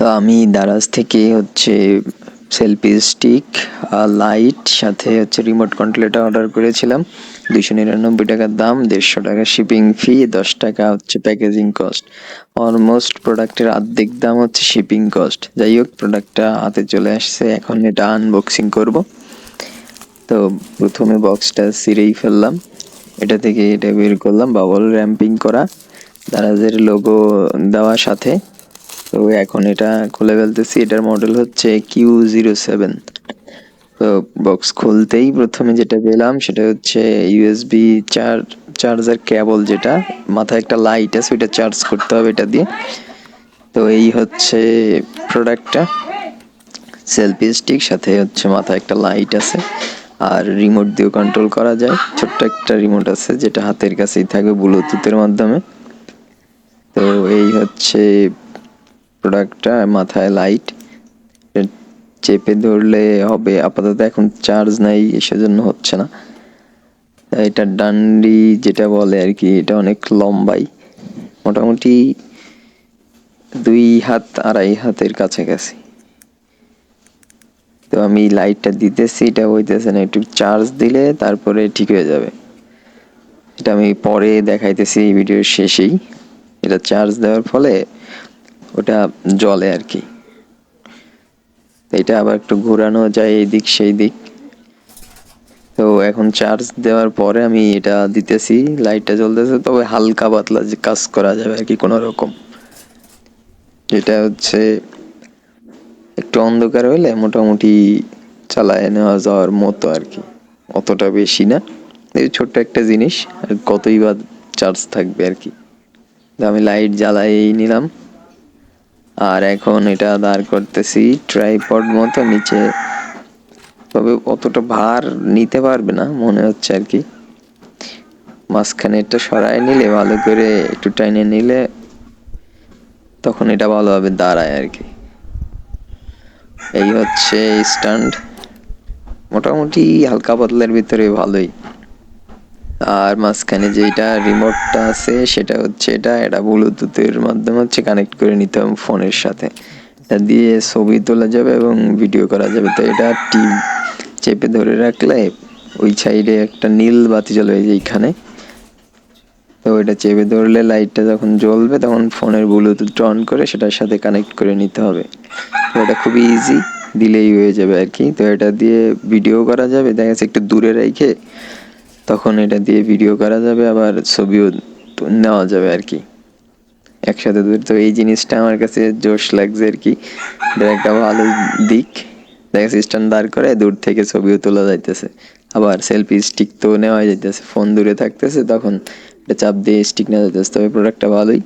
তো আমি দারাজ থেকে হচ্ছে সেলফি স্টিক লাইট সাথে হচ্ছে রিমোট কন্ট্রোলটা অর্ডার করেছিলাম। দুইশো নিরানব্বই টাকার দাম, দেড়শো টাকা শিপিং ফি দশ টাকা হচ্ছে প্যাকেজিং কস্ট অলমোস্ট প্রোডাক্টের অর্ধেক দাম হচ্ছে শিপিং কস্ট যাই হোক প্রোডাক্টটা হাতে চলে আসছে, এখন এটা আনবক্সিং করব। তো প্রথমে বক্সটা ছিঁড়েই ফেললাম। এটা থেকে এটা বের করলাম বাবল র্যাম্পিং করা। দারাজের লোগো দেওয়ার সাথে তো এখন এটা খুলে ফেলতেছি। এটার মডেল হচ্ছে কিউ জিরো সেভেন তো বক্স খুলতেই প্রথমে যেটা পেলাম সেটা হচ্ছে ইউএসবি চার চার্জার কেবল যেটা। মাথায় একটা লাইট আছে, ওইটা চার্জ করতে হবে এটা দিয়ে। তো এই হচ্ছে প্রোডাক্টটা সেলফি স্টিক সাথে হচ্ছে মাথায় একটা লাইট আছে। আর রিমোট দিয়েও কন্ট্রোল করা যায়। ছোট্ট একটা রিমোট আছে, যেটা হাতের কাছেই থাকবে ব্লুটুথের মাধ্যমে। তো এই হচ্ছে প্রোডাক্টটা মাথায় লাইট চেপে ধরলে হবে। আপাতত এখন চার্জ নাই, সেজন্য হচ্ছে না। এটা ডান্ডি যেটা বলে আর কি, এটা অনেক লম্বাই। মোটামুটি দুই হাত, আড়াই হাতের কাছাকাছি। তো আমি লাইটটা দিতেছি, এটা হইতেছে না, একটু চার্জ দিলে তারপরে ঠিক হয়ে যাবে। এটা আমি পরে দেখাইতেছি ভিডিওর শেষেই। এটা চার্জ দেওয়ার ফলে ওটা জলে আর কি। এটা আবার একটু ঘোরানো যায় এই দিক সেই দিক। তো এখন চার্জ দেওয়ার পরে আমি এটা দিতেছি লাইটটা জ্বলতেছে, তবে হালকা পাতলা যে কাজ করা যাবে আর কি কোনো রকম। এটা হচ্ছে একটু অন্ধকার হলে মোটামুটি চালায় নেওয়া যাওয়ার মতো আর কি। অতটা বেশি না। এই ছোট্ট একটা জিনিস, আর কতই বা চার্জ থাকবে আর কি। আমি লাইট জ্বালাই নিলাম। আর এখন এটা দাঁড় করতেছি ট্রাইপড মতো নিচে। তবে অতটা ভার নিতে পারবে না, মনে হচ্ছে আর কি। মাঝখানে এটা সরায় নিলে, ভালো করে একটু টাইনে নিলে তখন এটা ভালোভাবে দাঁড়ায় আর কি। এই হচ্ছে স্ট্যান্ড মোটামুটি হালকা পাতলার ভিতরে ভালোই। আর মাঝখানে যেটা রিমোটটা আছে, সেটা হচ্ছে এটা। এটা ব্লুটুথের মাধ্যমে হচ্ছে কানেক্ট করে নিতে হবে ফোনের সাথে। এটা দিয়ে ছবি তোলা যাবে এবং ভিডিও করা যাবে। তো এটা টিপ চেপে ধরে রাখলে ওই সাইডে একটা নীল বাতি জ্বলবে এইখানে। তো এটা চেপে ধরলে লাইটটা যখন জ্বলবে, তখন ফোনের ব্লুটুথ অন করে সেটার সাথে কানেক্ট করে নিতে হবে। তো এটা খুবই ইজি দিলেই হয়ে যাবে আর কি। তো এটা দিয়ে ভিডিও করা যাবে। দেখা যাচ্ছে একটু দূরে রেখে তখন এটা দিয়ে ভিডিও করা যাবে, আবার ছবিও নেওয়া যাবে আর কি। একসাথে দূর। তো এই জিনিসটা আমার কাছে জোশ লাগছে আর কি। এটা একটা ভালো দিক। দেখা স্ট্যান্ড দাঁড় করে দূর থেকে ছবিও তোলা যাইতেছে। আবার সেলফি স্টিক তো নেওয়া যাইতেছে। ফোন দূরে থাকতেছে, তখন চাপ দিয়ে স্টিক নেওয়া যাইতেছে। তবে প্রোডাক্টটা ভালোই।